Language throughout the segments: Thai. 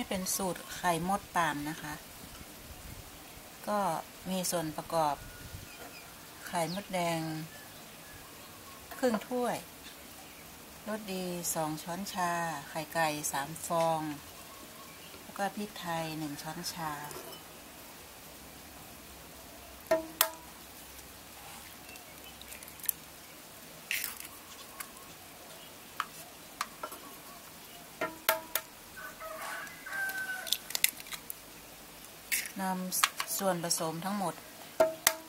นี่เป็นสูตรไข่มดปามนะคะ ก็มีส่วนประกอบ ไข่มดแดง ครึ่งถ้วยรสดีสองช้อนชา ไข่ไก่สามฟอง แล้วก็พริกไทยหนึ่งช้อนชา นำส่วนผสมทั้งหมด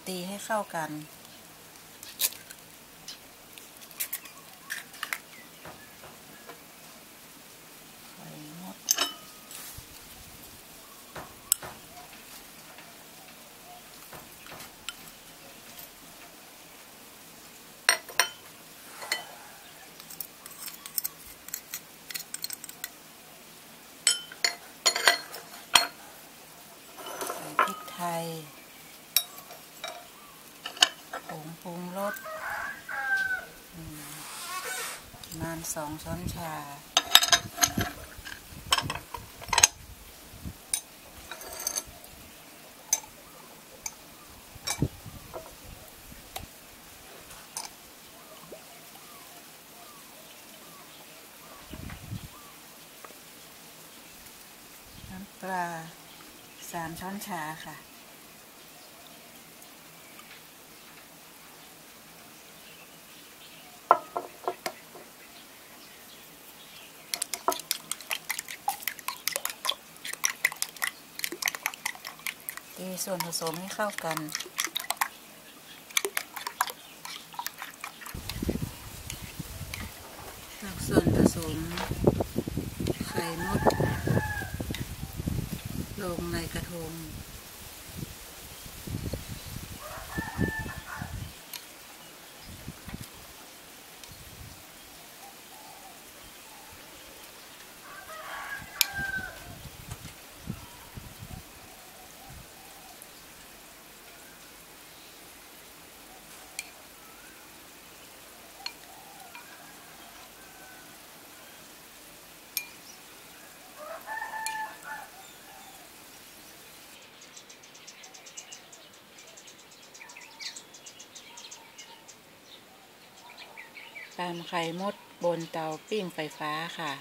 ตีให้เข้ากัน ไข่มด ใส่พริกไทยผงปรุงรสอืมประมาณสองช้อนชา น้ำปลาสามช้อนชาค่ะ ตีส่วนผสมให้เข้ากัน ตักส่วนผสม ไข่มด ลงในกระทง ตามไข่มดบนเตาปิ้งไฟฟ้าค่ะ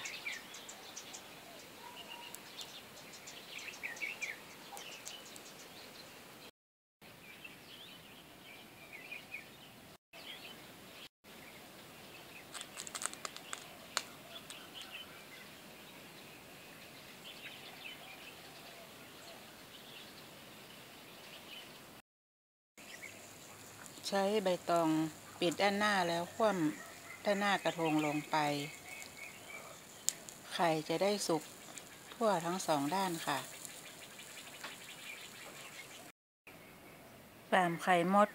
ใช้ใบตองปิดด้านหน้าแล้วคว่ำ ถ้านหน้ากระทงลงไป ไข่จะได้สุกทั่วทั้งสองด้านค่ะ แปมไข่มด